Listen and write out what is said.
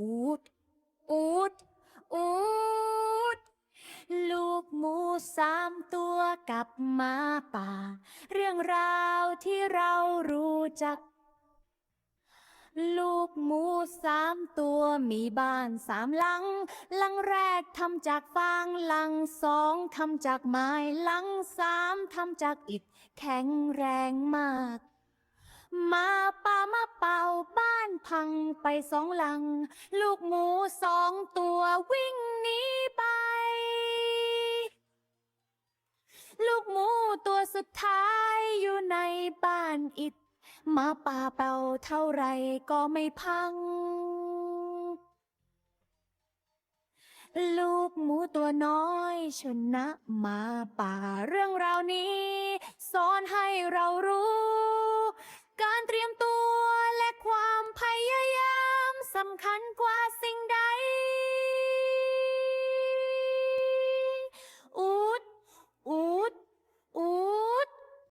อูด อูด อูด ลูกหมูสามตัวกับหมาป่า เรื่องราวที่เรารู้จัก ลูกหมูสามตัวมีบ้านสามหลัง หลังแรกทำจากฟาง หลังสองทำจากไม้ หลังสามทำจากอิฐแข็งแรงมาก มาป่ามาเป่าบ้านพัง ไปสองหลัง ลูกหมูสองตัววิ่งหนีไป ลูกหมูตัวสุดท้ายอยู่ในบ้านอิฐหมาป่าเป่าเท่าไรก็ไม่พัง ลูกหมูตัวน้อยชนะมาป่าเรื่องราวนี้ สอนให้เรารู้ ก